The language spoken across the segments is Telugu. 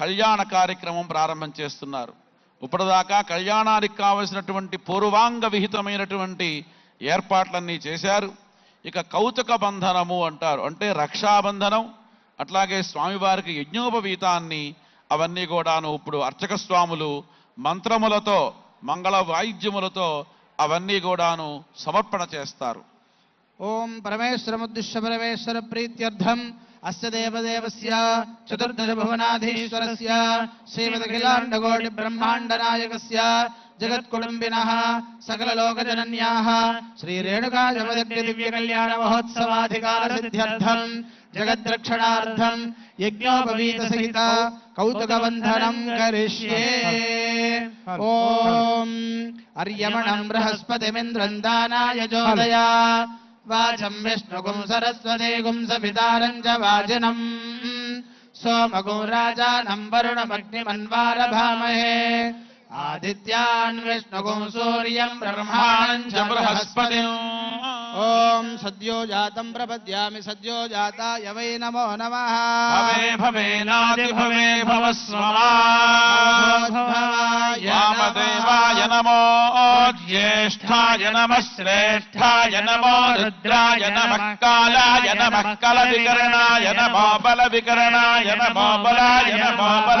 కళ్యాణ కార్యక్రమం ప్రారంభం చేస్తున్నారు. ఇప్పటిదాకా కళ్యాణానికి కావలసినటువంటి పూర్వాంగ విహితమైనటువంటి ఏర్పాట్లన్నీ చేశారు. ఇక కౌతుక బంధనము అంటారు. అంటే రక్షాబంధనం అట్లాగే స్వామివారికి యజ్ఞోపవీతాన్ని అవన్నీ కూడాను ఇప్పుడు అర్చక స్వాములు మంత్రములతో మంగళ వాయిద్యములతో అవన్నీ కూడాను సమర్పణ చేస్తారు. ఓం పరమేశ్వరముద్దిశ్య పరమేశ్వర ప్రీత్యర్థం. अस्य देवदेवस्य चतुर्दशभुवनाधीश्वरस्य श्रीमदखिलाण्डकोटिब्रह्माण्डनायकस्य जगत्कुटुम्बिनः सकललोकजनन्याः श्रीरेणुकाजपदिव्यकल्याणमहोत्सवाधिकारसिद्ध्यर्थम् जगद्रक्षणार्थम् यज्ञोपवीतसहित कौतुकबन्धनम् करिष्ये। ॐ अर्यमणम् बृहस्पतिमिन्द्रम् दानाय जोदया वाचम् विष्णुगुम् सरस्वतीगुम् सवितारम् च वाजिनम्। सोमगुम् राजानम् वरुणमग्निमन्वारभामहे। आदित्यान् विष्णुगुम् सूर्यम् ब्रह्माणम् च बृहस्पतिम्। ॐ सद्यो जातम् प्रपद्यामि सद्यो जाता वै नमो नमः। भवे भवे नादि भवे भवस्वरा జాతం ప్రపద్యామి సద్యో జాతాయ వై నమో నమః భవే భవేనాది భవే భవస్వమా వామదేవాయ నమో జ్యేష్ఠాయ నమ శ్రేష్ఠాయ నమో రుద్రాయ నమ కాలాయ నమ కల వికరణాయ నమో బల వికరణాయ నమో బలాయ నమో బల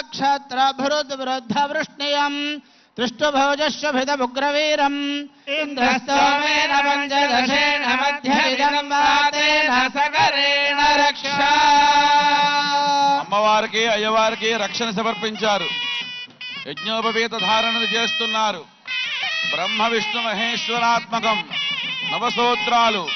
సర్వేశ్వరాయ సదాశివాయ శ్రీమన్మహాదేవాయ నమః విశ్వేత్తాతే సవనేషు ఇంద్రస్తోమేన సకరేణ అమ్మవారికి అయ్యవారికి రక్షణ సమర్పించారు. యజ్ఞోపవీత ధారణను చేస్తున్నారు. బ్రహ్మ విష్ణు మహేశ్వరాత్మకం నవసూత్రాలు.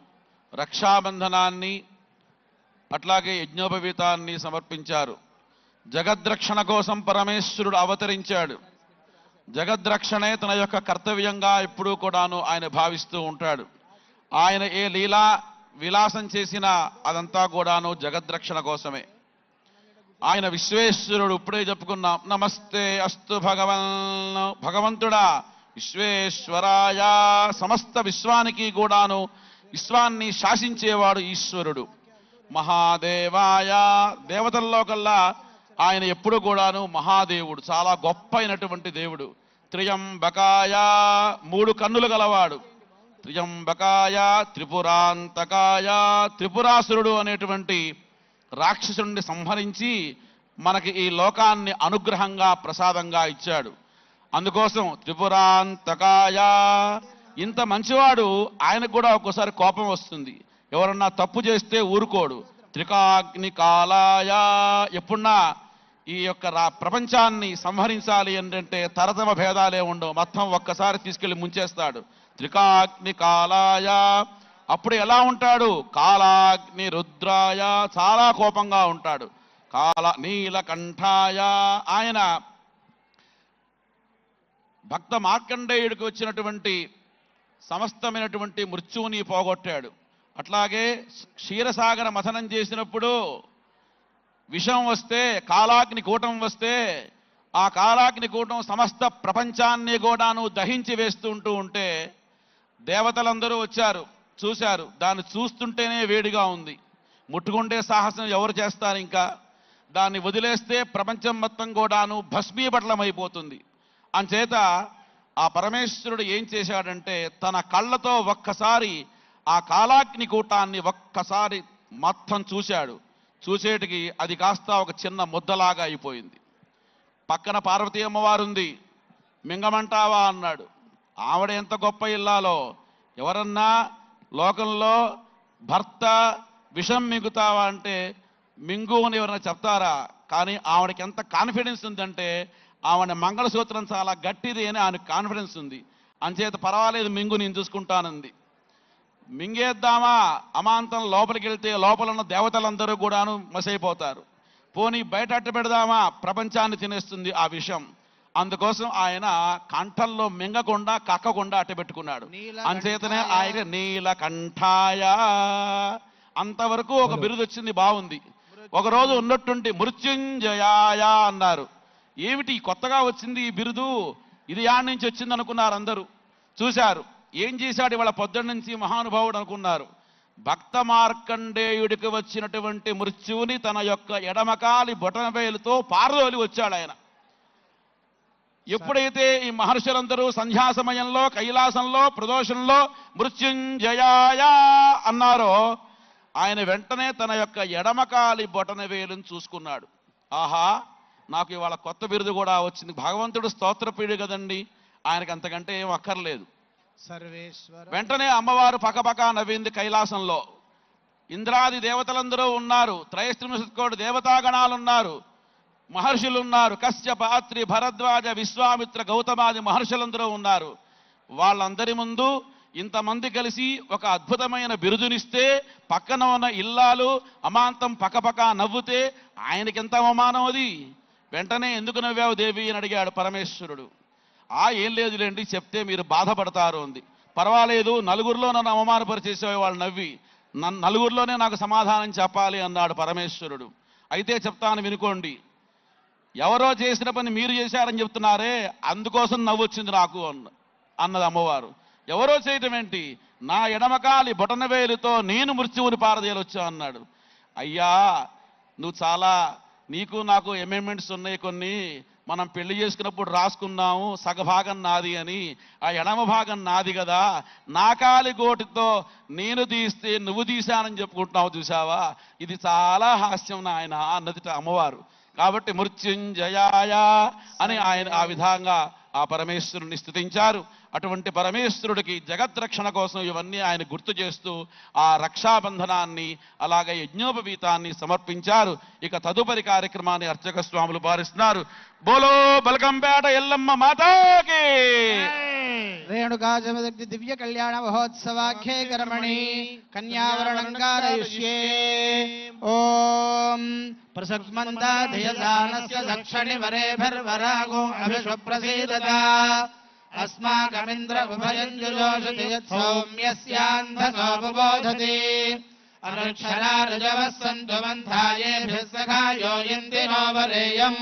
రక్షాబంధనాన్ని అట్లాగే యజ్ఞోపవీతాన్ని సమర్పించారు. జగద్రక్షణ కోసం పరమేశ్వరుడు అవతరించాడు. జగద్రక్షణే తన యొక్క కర్తవ్యంగా ఎప్పుడూ కూడాను ఆయన భావిస్తూ ఉంటాడు. ఆయన ఏ లీలా విలాసం చేసినా అదంతా కూడాను జగద్రక్షణ కోసమే. ఆయన విశ్వేశ్వరుడు ఇప్పుడే చెప్పుకున్నాం. నమస్తే అస్తు భగవన్ భగవంతుడా విశ్వేశ్వరాయ సమస్త విశ్వానికి కూడాను విశ్వాన్ని శాసించేవాడు ఈశ్వరుడు. మహాదేవాయ. దేవతల్లో కల్లా ఆయన ఎప్పుడు కూడాను మహాదేవుడు చాలా గొప్ప అయినటువంటి దేవుడు. త్రియంబకాయ. మూడు కన్నులు గలవాడు. త్రియంబకాయ త్రిపురాంతకాయ త్రిపురాసురుడు అనేటువంటి రాక్షసుడిని సంహరించి మనకి ఈ లోకాన్ని అనుగ్రహంగా ప్రసాదంగా ఇచ్చాడు. అందుకోసం త్రిపురాంతకాయ ఇంత మంచివాడు ఆయనకు కూడా ఒక్కోసారి కోపం వస్తుంది. ఎవరన్నా తప్పు చేస్తే ఊరుకోడు. త్రికాగ్ని కాలాయ ఎప్పుడన్నా ఈ యొక్క ప్రపంచాన్ని సంహరించాలి ఏంటంటే తరతమ భేదాలే ఉండవు. మొత్తం ఒక్కసారి తీసుకెళ్ళి ముంచేస్తాడు. త్రికాగ్ని కాలాయ అప్పుడు ఎలా ఉంటాడు? కాలాగ్ని రుద్రాయ చాలా కోపంగా ఉంటాడు. కాల నీలకంఠాయ ఆయన భక్త మార్కండేయుడికి వచ్చినటువంటి సమస్తమైనటువంటి మృత్యువుని పోగొట్టాడు. అట్లాగే క్షీరసాగర మథనం చేసినప్పుడు విషం వస్తే కాలాగ్ని కూటం వస్తే ఆ కాలాగ్ని కూటం సమస్త ప్రపంచాన్ని కూడాను దహించి వేస్తూ ఉంటూ ఉంటే దేవతలందరూ వచ్చారు చూశారు. దాన్ని చూస్తుంటేనే వేడిగా ఉంది. ముట్టుకుంటే సాహసం ఎవరు చేస్తారు ఇంకా? దాన్ని వదిలేస్తే ప్రపంచం మొత్తం కూడాను భస్మీపట్లమైపోతుంది అంచేత ఆ పరమేశ్వరుడు ఏం చేశాడంటే తన కళ్ళతో ఒక్కసారి ఆ కాలాగ్ని కూటాన్ని ఒక్కసారి మొత్తం చూశాడు. చూసేటికి అది కాస్త ఒక చిన్న ముద్దలాగా అయిపోయింది. పక్కన పార్వతీ అమ్మవారు ఉంది మింగమంటావా అన్నాడు. ఆవిడ ఎంత గొప్ప ఇల్లాలో. ఎవరన్నా లోకంలో భర్త విషం మింగుతావా అంటే మింగు అని ఎవరైనా చెప్తారా? కానీ ఆవిడకి ఎంత కాన్ఫిడెన్స్ ఉందంటే ఆవిడ మంగళసూత్రం చాలా గట్టిది అని ఆమె కాన్ఫిడెన్స్ ఉంది. అంచేత పర్వాలేదు మింగు నేను చూసుకుంటానంది. మింగేద్దామా? అమాంతం లోపలికి వెళ్తే లోపల ఉన్న దేవతలందరూ కూడాను మసైపోతారు. పోనీ బయట అట్ట పెడదామా? ప్రపంచాన్ని తినేస్తుంది ఆ విషం. అందుకోసం ఆయన కంఠంలో మింగకుండా కక్కకుండా అట్ట పెట్టుకున్నాడు. అంచేతనే ఆయన నీలకంఠాయ. అంతవరకు ఒక బిరుదు వచ్చింది బాగుంది ఒక రోజు ఉన్నట్టుండి మృత్యుంజయాయ అన్నారు. ఏమిటి కొత్తగా వచ్చింది ఈ బిరుదు? ఇది యాడ్ నుంచి వచ్చింది అనుకున్నారు అందరూ. చూశారు. ఏం చేశాడు ఇవాళ పొద్దున్న నుంచి మహానుభావుడు అనుకున్నారు. భక్త మార్కండేయుడికి వచ్చినటువంటి మృత్యువుని తన యొక్క ఎడమకాలి బొటనవేలుతో పారదోలి వచ్చాడు ఆయన. ఎప్పుడైతే ఈ మహర్షులందరూ సంధ్యా సమయంలో కైలాసంలో ప్రదోషంలో మృత్యుంజయాయ అన్నారో ఆయన వెంటనే తన యొక్క ఎడమకాలి బొటన వేలును చూసుకున్నాడు. ఆహా! నాకు ఇవాళ కొత్త బిరుదు కూడా వచ్చింది. భగవంతుడు స్తోత్రపీడు కదండి. ఆయనకి అంతకంటే ఏం అక్కర్లేదు. సర్వేశ్వర వెంటనే అమ్మవారు పకపక నవ్వింది కైలాసంలో. ఇంద్రాది దేవతలందరూ ఉన్నారు. త్రయస్త్రిమశత్కోటి దేవతాగణాలు ఉన్నారు మహర్షులు ఉన్నారు కశ్యప అత్రి భరద్వాజ విశ్వామిత్ర గౌతమాది మహర్షులందరూ ఉన్నారు. వాళ్ళందరి ముందు ఇంతమంది కలిసి ఒక అద్భుతమైన బిరుదునిస్తే పక్కన ఉన్న ఇల్లాలు అమాంతం పకపక నవ్వుతే ఆయనకెంత అవమానం అది? వెంటనే ఎందుకు నవ్వావు దేవి అని అడిగాడు పరమేశ్వరుడు. ఆ ఏం లేదులేండి చెప్తే మీరు బాధపడతారు అంది. పర్వాలేదు నలుగురిలో నన్ను అవమానపరిచేసే వాళ్ళు నవ్వి నన్ను నలుగురిలోనే నాకు సమాధానం చెప్పాలి అన్నాడు పరమేశ్వరుడు. అయితే చెప్తాను వినుకోండి ఎవరో చేసిన పని మీరు చేశారని చెప్తున్నారే అందుకోసం నవ్వొచ్చింది నాకు అన్నది అమ్మవారు. ఎవరో చేయటం ఏంటి? నా ఎడమకాలి బొటనవేలుతో నేను మృత్యువుని పారదేయలొచ్చా అన్నాడు. అయ్యా నువ్వు చాలా నీకు నాకు అమెండ్మెంట్స్ ఉన్నాయి కొన్ని. మనం పెళ్ళి చేసుకున్నప్పుడు రాసుకున్నాము సగభాగం నాది అని. ఆ ఎడమ భాగం నాది కదా. నా కాలి గోటితో నేను తీస్తే నువ్వు తీశానని చెప్పుకుంటున్నావు చూసావా ఇది చాలా హాస్యం నాయన అన్నది అమ్మవారు. కాబట్టి మృత్యుంజయాయ అని ఆయన ఆ విధంగా ఆ పరమేశ్వరుని స్థుతించారు అటువంటి పరమేశ్వరుడికి జగద్రక్షణ కోసం ఇవన్నీ ఆయన గుర్తు చేస్తూ ఆ రక్షాబంధనాన్ని అలాగే యజ్ఞోపవీతాన్ని సమర్పించారు. ఇక తదుపరి కార్యక్రమాన్ని అర్చక స్వాములు భారిస్తున్నారు బోలో బలకంపేట ఎల్లమ్మ మాతాకి! రేణుకాజమదగ్ధి దివ్య కళ్యాణ మహోత్సవాఖ్యే కర్మణి కన్యావరణం प्रसक्मन्ताधियसानस्य दक्षिणिवरेभिर्वरागो अभिषुप्रसीदता अस्माकमिन्द्र उभयम् जुजोषति यत्सौम्यस्यान्धसोपबोधति अनक्षरा रजवः सन्तु मन्थायेभिः सखा योयन्ति नो वरेयम्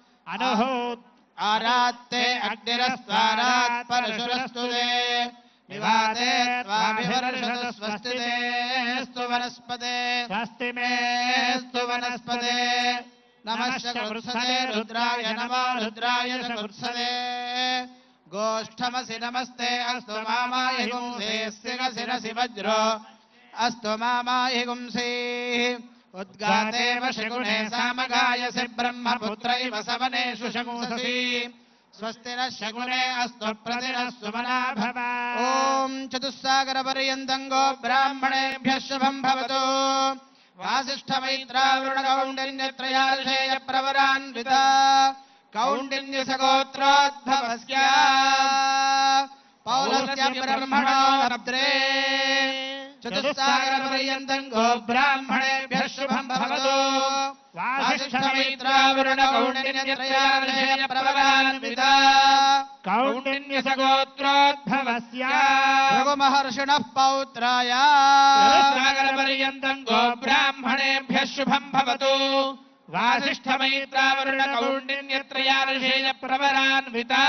అనుహూత్ ఆరాత్తే అగ్నిరస్వారాత్ పరశురస్తు వివాదే త్వాభివర్షతు స్వస్తి స్తు వనస్పతే. స్వస్తి మే. స్తు వనస్పతే. నమః శకృత్సతే రుద్రాయ నమో రుద్రాయ శకృత్సతే గోష్ఠమసి నమస్తే అస్తు మామాయ గుంసే. శిరసి వజ్రో. అస్తు మామాయ గుంసే. उद्गातेव शगुणे सामगायसि ब्रह्मपुत्र इव सवनेषु शमूससि स्वस्ति नः शगुणे अस्तु प्रतिरस्वमना भव ॐ चतुस्सागरपर्यन्तम् गो ब्राह्मणेभ्यः शुभम् भवतु वासिष्ठमैत्रावृणकौण्डिन्यत्रयार्षेय प्रवरान्विता कौण्डिन्यसगोत्रोद्भवस्या पौलस्य ब्रह्मणो रब्द्रे नब्द्रे चतुस्सागरपर्यन्तम् गो ब्राह्मणेभ्यः शुभम् भवतु वासिष्ठमित्रावरुणकौण्डिन्यत्रयार्षेय प्रबलान्विता कौण्डिन्यसगोत्रोद्भवस्य रघुमहर्षिणः पौत्राय सागरपर्यन्तम् गो ब्राह्मणेभ्यः शुभम् भवतु वासिष्ठमैत्रावरुणकौण्डिन्यत्रयार्षेय प्रवरान्विता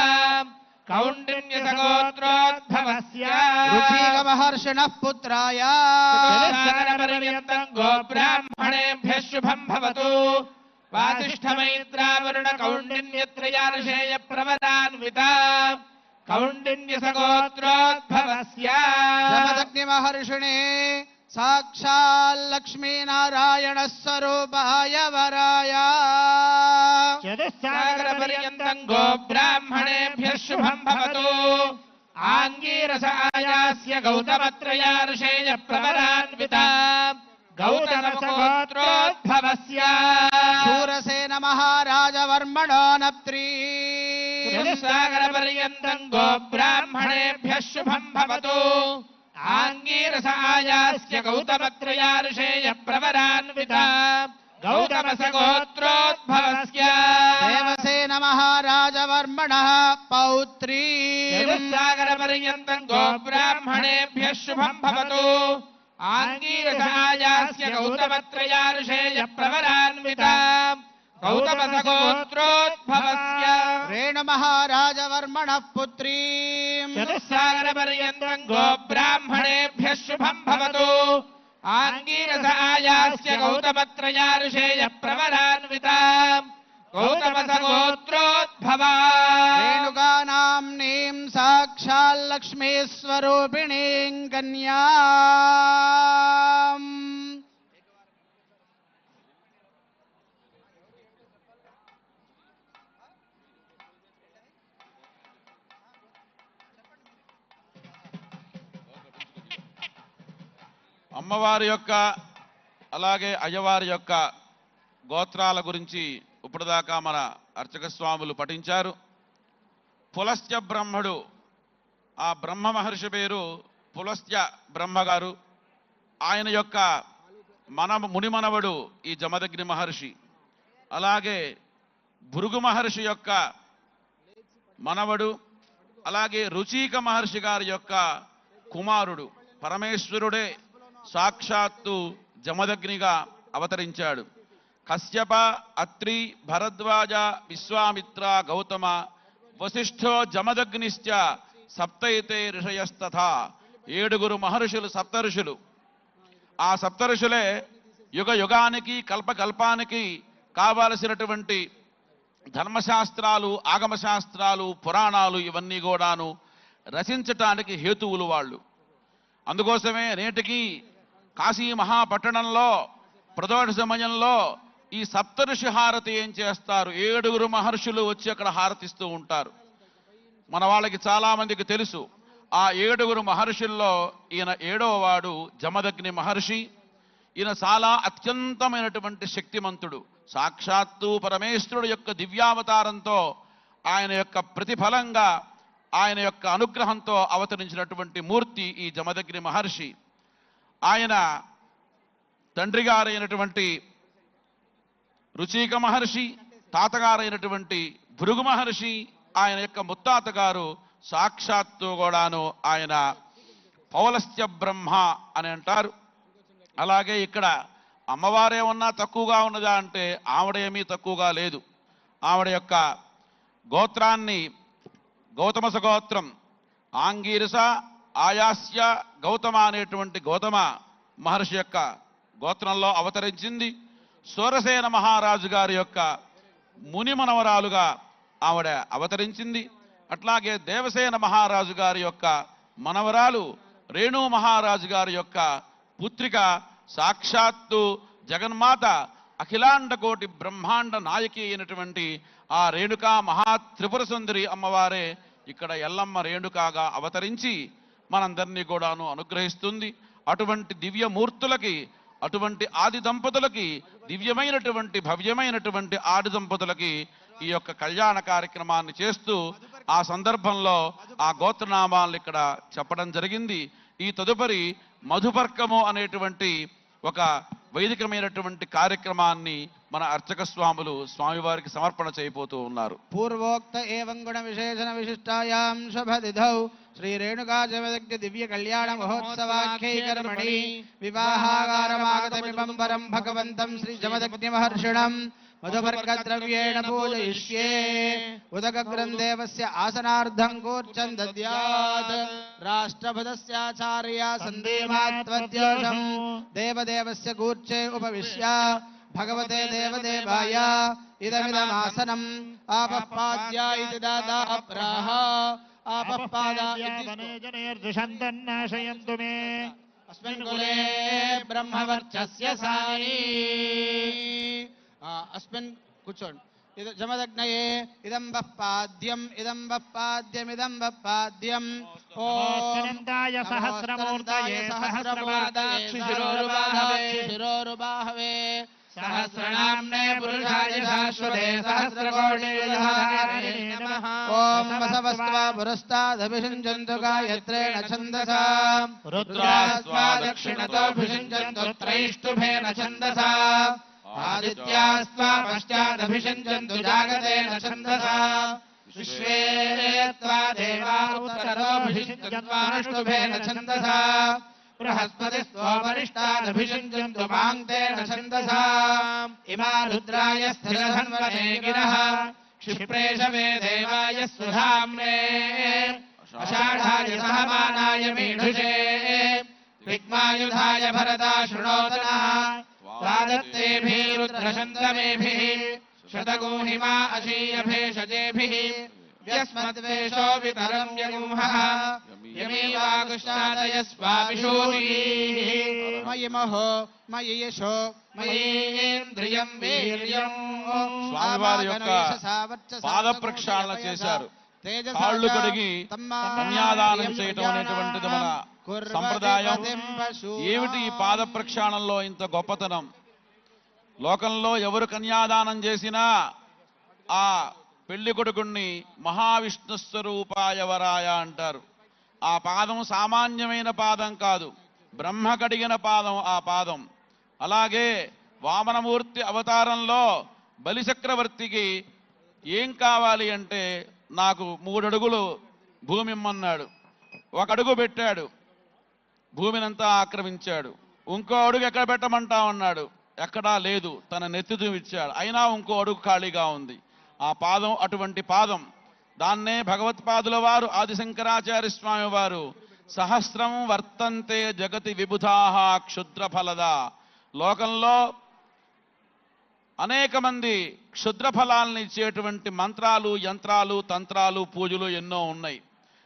ఋషీకమహర్షిణ పుత్రాయ గోబ్రాహ్మణేభ్య శుభం భవతు వాతిష్ఠమైత్రావరుణ కౌండిన్యత్రయానుషేయ ప్రవదాన్విత కౌండిన్యసగోత్రోద్భవస్యాగ్నిమహర్షిణి సాక్షాల్లక్ష్మీనారాయణ స్వరూపాయ వరాయ చతుస్సాగరపర్యంతం గోబ్రాహ్మణేభ్య శుభం భవతు आङ्गीरस आयास्य गौतमत्रया ऋषेय प्रवरान्विता गौतमसगोत्रोद्भवस्य शूरसेन महाराजवर्मणो नप्त्री। सागरपर्यन्तम् गोब्राह्मणेभ्यः शुभम् भवतु। आङ्गीरस आयास्य गौतमत्रया ऋषेय प्रवरान्विता गौतमसगोत्रोद्भवस्य। महाराजवर्मणः पौत्री। चतुस्सागरपर्यन्तम् गो ब्राह्मणेभ्यः शुभम् भवतु। आङ्गीरसायास्य गौतमत्रयार्षेय प्रवरान्विता। गौतमसगोत्रोद्भवस्य रेणुमहाराजवर्मणः पुत्री। चतुस्सागरपर्यन्तम् गो ब्राह्मणेभ्यः शुभम् भवतु। आङ्गीरसायास्य गौतमत्रयार्षेय प्रवरान्विता। गौतमसगोत्रोद्भवा रेणुकानाम्नीम् साक्षाल्लक्ष्मीस्वरूपिणीम् कन्या అమ్మవారి యొక్క అలాగే అయ్యవారి యొక్క గోత్రాల గురించి ఇప్పటిదాకా మన అర్చక స్వాములు పఠించారు. పులస్త్య బ్రహ్మడు ఆ బ్రహ్మ మహర్షి పేరు పులస్త్య బ్రహ్మగారు ఆయన యొక్క మన మునిమనవడు ఈ జమదగ్ని మహర్షి. అలాగే భృగు మహర్షి యొక్క మనవడు అలాగే రుచిక మహర్షి గారి యొక్క కుమారుడు పరమేశ్వరుడే సాక్షాత్తు జమదగ్నిగా అవతరించాడు. కశ్యప అత్రి భరద్వాజ విశ్వామిత్ర గౌతమ వశిష్ఠో జమదగ్నిశ్చ సప్తైతే ఋషయస్తథ. ఏడుగురు మహర్షులు సప్తఋషులు. ఆ సప్తఋషులే యుగ యుగానికి కల్పకల్పానికి కావలసినటువంటి ధర్మశాస్త్రాలు ఆగమశాస్త్రాలు పురాణాలు ఇవన్నీ కూడాను రచించటానికి హేతువులు వాళ్ళు. అందుకోసమే నేటికి కాశీ మహాపట్టణంలో ప్రదోష సమయంలో ఈ సప్తఋషి హారతి ఏం చేస్తారు? ఏడుగురు మహర్షులు వచ్చి అక్కడ హారతిస్తూ ఉంటారు. మన వాళ్ళకి చాలామందికి తెలుసు. ఆ ఏడుగురు మహర్షుల్లో ఈయన ఏడవ వాడు జమదగ్ని మహర్షి. ఈయన చాలా అత్యంతమైనటువంటి శక్తిమంతుడు. సాక్షాత్తు పరమేశ్వరుడు యొక్క దివ్యావతారంతో ఆయన యొక్క ప్రతిఫలంగా ఆయన యొక్క అనుగ్రహంతో అవతరించినటువంటి మూర్తి ఈ జమదగ్ని మహర్షి. ఆయన తండ్రి గారైనటువంటి రుచిక మహర్షి తాతగారైనటువంటి భృగు మహర్షి ఆయన యొక్క ముత్తాత గారు సాక్షాత్తు కూడాను ఆయన పౌలస్త్య బ్రహ్మ అని అంటారు. అలాగే ఇక్కడ అమ్మవారేమన్నా తక్కువగా ఉన్నదా అంటే ఆవిడ ఏమీ తక్కువగా లేదు. ఆవిడ యొక్క గోత్రాన్ని గౌతమస గోత్రం ఆంగీరస ఆయాస్య గౌతమ అనేటువంటి గౌతమ మహర్షి యొక్క గోత్రంలో అవతరించింది. సూరసేన మహారాజు గారి యొక్క ముని మనవరాలుగా ఆవిడ అవతరించింది. అట్లాగే దేవసేన మహారాజు గారి యొక్క మనవరాలు రేణు మహారాజు గారి యొక్క పుత్రిక సాక్షాత్తు జగన్మాత అఖిలాండ కోటి బ్రహ్మాండ నాయకి అయినటువంటి ఆ రేణుకా మహా త్రిపుర సుందరి అమ్మవారే ఇక్కడ ఎల్లమ్మ రేణుకాగా అవతరించి మనందరినీ కూడాను అనుగ్రహిస్తుంది. అటువంటి దివ్యమూర్తులకి అటువంటి ఆది దంపతులకి దివ్యమైనటువంటి భవ్యమైనటువంటి ఆది దంపతులకి ఈ యొక్క కళ్యాణ కార్యక్రమాన్ని చేస్తూ ఆ సందర్భంలో ఆ గోత్రనామాలను ఇక్కడ చెప్పడం జరిగింది. ఈ తదుపరి మధుపర్కము అనేటువంటి ఒక వైదికమైనటువంటి కార్యక్రమాన్ని మన అర్చక స్వాములు స్వామివారికి సమర్పణ చేయబోతూ ఉన్నారు. పూర్వోక్త ఏవం గుణ విశేషణ విశిష్టాయాం శుభదిధౌ. శ్రీ రేణుకా జమదగ్ని దివ్య కళ్యాణ మహోత్సవాఖ్యై కర్మణి వివాహాగారమాగతమిమం వరం భగవంతం శ్రీ జమదగ్ని మహర్షిణం. మధువర్గద్రవ్యేణ పూజయిష్యే. ఉదకగ్రంథేవస్య ఆసనార్థం కూర్చం దద్యాత్. రాష్ట్రపదస్యాచార్య సందేమాత్వద్యోషం దేవదేవస్య కూర్చే ఉపవిశ్య. भगवते देवदेवाय इदमिदमासनम् आपःपाद्या इति दादा अप्राह। आपःपादा जनेर्दुषन्तन्नाशयन्तु मे। अस्मिन् कुले ब्रह्मवर्चस्य सारी। अस्मिन् कुचोण् जमदग्नये इदं वः पाद्यम् इदं वः पाद्यमिदं वः पाद्यम् ॐ सहस्रमूर्तये सहस्रपादाक्षिशिरोरुबाहवे शिरोरुबाहवे सहस्रनाम्ने पुरुषाय शाश्वते सहस्रकोटिविधारिणे नमः ॐ वसवस्त्वा पुरस्तादभिषिञ्चन्तु गायत्रेण छन्दसा रुद्रास्त्वा दक्षिणतोऽभिषिञ्चन्तु त्रैष्टुभेन छन्दसा आदित्यास्त्वा पश्चादभिषिञ्चन्तु जागतेन छन्दसा विश्वे त्वा देवा उत्तरोऽभिषिञ्चत्वानुष्टुभेन छन्दसा बृहस्पति स्वोपरिष्टादभिषिञ्जन्तु स्थिर क्षिप्रेश मे देवाय सुधाषाढ़ाय अषाढायसहमानाय मीढुषे भरता शृणोदनः स्वादत्तेभिः शतगोहिमा अशीयभेषजेभिः व्यस्मद्वेषो वितरम् यगुंहः यमीवागुष्टादय स्वामिषूरीः మయి మహో మయి యశో మయేంద్రియం వీర్యం స్వామివారి యొక్క పాద ప్రక్షాళన చేశారు కాళ్ళు కడిగి కన్యాదానం చేయటం అనేటువంటిది మన సంప్రదాయం ఏమిటి ఈ పాద ప్రక్షాళనలో ఇంత గొప్పతనం లోకంలో ఎవరు కన్యాదానం చేసినా ఆ పెళ్ళి కొడుకుణ్ణి మహావిష్ణు స్వరూపాయ వరాయ అంటారు. ఆ పాదం సామాన్యమైన పాదం కాదు. బ్రహ్మ కడిగిన పాదం ఆ పాదం. అలాగే వామనమూర్తి అవతారంలో బలిచక్రవర్తికి ఏం కావాలి అంటే నాకు మూడడుగులు భూమి ఇమ్మన్నాడు ఒక అడుగు పెట్టాడు. భూమినంతా ఆక్రమించాడు. ఇంకో అడుగు ఎక్కడ పెట్టమంటా ఉన్నాడు ఎక్కడా లేదు. తన నెత్తి ఇచ్చాడు. అయినా ఇంకో అడుగు ఖాళీగా ఉంది. ఆ పాదం అటువంటి పాదం. దాన్నే భగవత్పాదుల వారు ఆదిశంకరాచార్య స్వామి వారు సహస్రం వర్తంతే జగతి విబుధాహ క్షుద్రఫలద. లోకంలో అనేక మంది క్షుద్ర ఇచ్చేటువంటి మంత్రాలు యంత్రాలు తంత్రాలు పూజలు ఎన్నో ఉన్నాయి.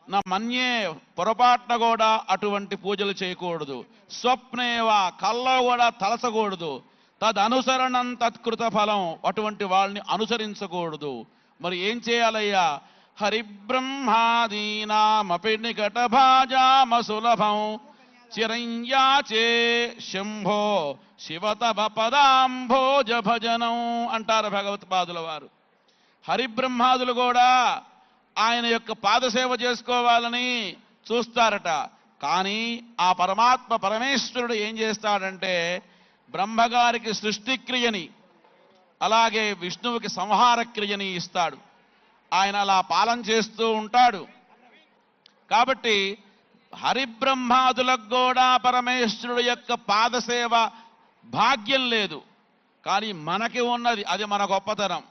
నా మన్యే పొరపాటున కూడా అటువంటి పూజలు చేయకూడదు. స్వప్నేవా కళ్ళ కూడా తలసకూడదు తదనుసరణం తత్కృత ఫలం అటువంటి వాళ్ళని అనుసరించకూడదు. మరి ఏం చేయాలయ్యా? హరిబ్రహ్మాదీనామపి నికట భాజామ సులభం చిరంయాచే శంభో శివతవ పదాంభోజ భజనం అంటారు భగవత్పాదుల వారు. హరిబ్రహ్మాదులు కూడా ఆయన యొక్క పాదసేవ చేసుకోవాలని చూస్తారట. కానీ ఆ పరమాత్మ పరమేశ్వరుడు ఏం చేస్తాడంటే బ్రహ్మగారికి సృష్టిక్రియని అలాగే విష్ణువుకి సంహార క్రియని ఇస్తాడు. ఆయన అలా పాలన చేస్తూ ఉంటాడు. కాబట్టి హరిబ్రహ్మాదులకు కూడా పరమేశ్వరుడు యొక్క పాదసేవ భాగ్యం లేదు. కానీ మనకి ఉన్నది అది మన గొప్పతనం.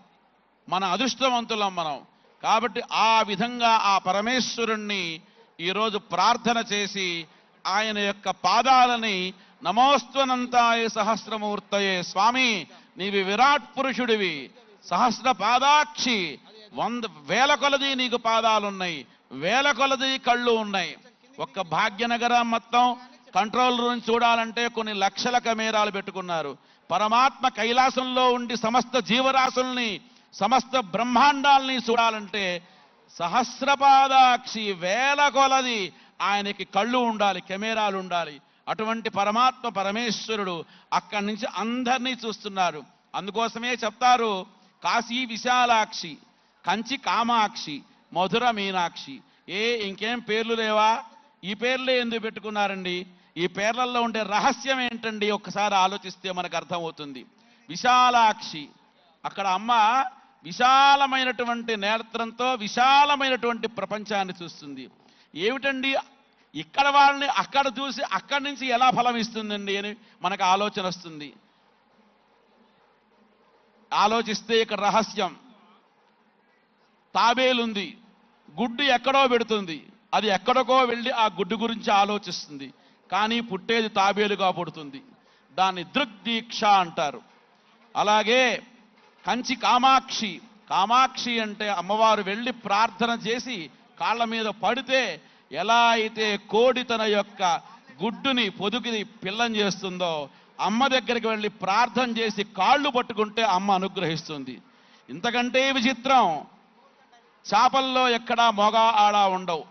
మన అదృష్టవంతులం మనం. కాబట్టి ఆ విధంగా ఆ పరమేశ్వరుణ్ణి ఈరోజు ప్రార్థన చేసి ఆయన యొక్క పాదాలని నమోస్త్వనంతాయ సహస్రమూర్తయే స్వామి నీవి విరాట్ పురుషుడివి సహస్ర పాదాక్షి వంద వేల కొలది నీకు పాదాలున్నాయి వేల కొలది కళ్ళు ఉన్నాయి. ఒక్క భాగ్యనగరం మొత్తం కంట్రోల్ రూమ్ చూడాలంటే కొన్ని లక్షల కెమెరాలు పెట్టుకున్నారు. పరమాత్మ కైలాసంలో ఉండి సమస్త జీవరాశుల్ని సమస్త బ్రహ్మాండాల్ని చూడాలంటే సహస్రపాదాక్షి వేల కొలది ఆయనకి కళ్ళు ఉండాలి కెమెరాలు ఉండాలి. అటువంటి పరమాత్మ పరమేశ్వరుడు అక్కడి నుంచి అందరినీ చూస్తున్నారు. అందుకోసమే చెప్తారు కాశీ విశాలాక్షి కంచి కామాక్షి మధుర మీనాక్షి. ఏ ఇంకేం పేర్లు లేవా? ఈ పేర్లే ఎందుకు పెట్టుకున్నారండి? ఈ పేర్లలో ఉండే రహస్యం ఏంటండి? ఒక్కసారి ఆలోచిస్తే మనకు అర్థమవుతుంది. విశాలాక్షి అక్కడ అమ్మ విశాలమైనటువంటి నేత్రంతో విశాలమైనటువంటి ప్రపంచాన్ని చూస్తుంది. ఏమిటండి? ఇక్కడ వాళ్ళని అక్కడ చూసి అక్కడి నుంచి ఎలా ఫలం ఇస్తుందండి అని మనకు ఆలోచన వస్తుంది. ఆలోచిస్తే ఇక్కడ రహస్యం. తాబేలుంది. గుడ్డు ఎక్కడో పెడుతుంది. అది ఎక్కడికో వెళ్ళి ఆ గుడ్డు గురించి ఆలోచిస్తుంది. కానీ పుట్టేది తాబేలుగా పుడుతుంది. దాన్ని దృగ్దీక్ష అంటారు. అలాగే కంచి కామాక్షి. కామాక్షి అంటే అమ్మవారు వెళ్ళి ప్రార్థన చేసి కాళ్ళ మీద పడితే ఎలా అయితే కోడి తన యొక్క గుడ్డుని పొదుగుని పిల్లం చేస్తుందో అమ్మ దగ్గరికి వెళ్ళి ప్రార్థన చేసి కాళ్ళు పట్టుకుంటే అమ్మ అనుగ్రహిస్తుంది. ఇంతకంటే విచిత్రం. చేపల్లో ఎక్కడా మొగ ఆడ ఉండవు.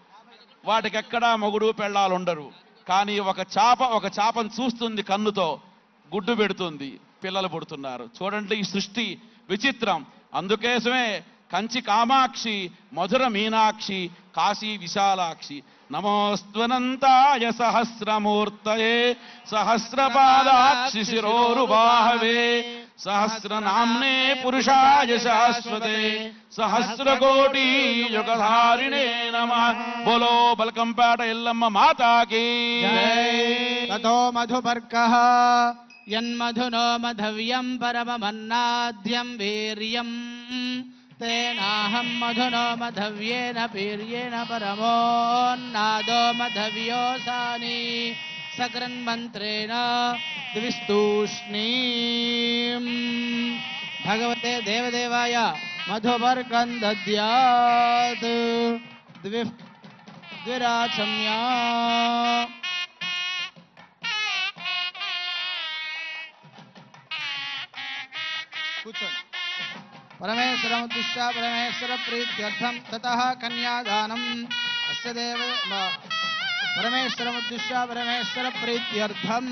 వాటికి ఎక్కడా మొగుడు పెళ్ళాలు ఉండరు. కానీ ఒక చేప ఒక చేపను చూస్తుంది కన్నుతో గుడ్డు పెడుతుంది పిల్లలు పుడుతున్నారు. చూడండి ఈ సృష్టి విచిత్రం. అందుకోసమే కంచి కామాక్షి మధుర మీనాక్షి కాశీ విశాలాక్షి. నమోస్త్వనంతాయ సహస్రమూర్తయే సహస్రపాదాక్షి శిరోరుబాహవే సహస్రనామ్నే పురుషాయ శాశ్వతే సహస్రకోటి యుగధారిణే నమ. బోలో బల్కంపేట ఎల్లమ్మ మాతాకి. తతో మధుపర్క. యన్మధునో మధవ్యం పరమమన్నాద్యం వీర్యం. तेनाहं मधुनो मधव्येन पीर्येण परमोन्नादो मधव्योऽसानि सकृन्मन्त्रेण द्विस्तूष्णीम्। भगवते देवदेवाय मधुवर्गं दद्यात् द्विराचम्या कुछ పరమేశ్వరముద్దిశ్య పరమేశ్వర ప్రీత్యర్థం తతః కన్యాదానం అస్య దేవ మ- పరమేశ్వరముద్దిశ్య పరమేశ్వర ప్రీత్యర్థం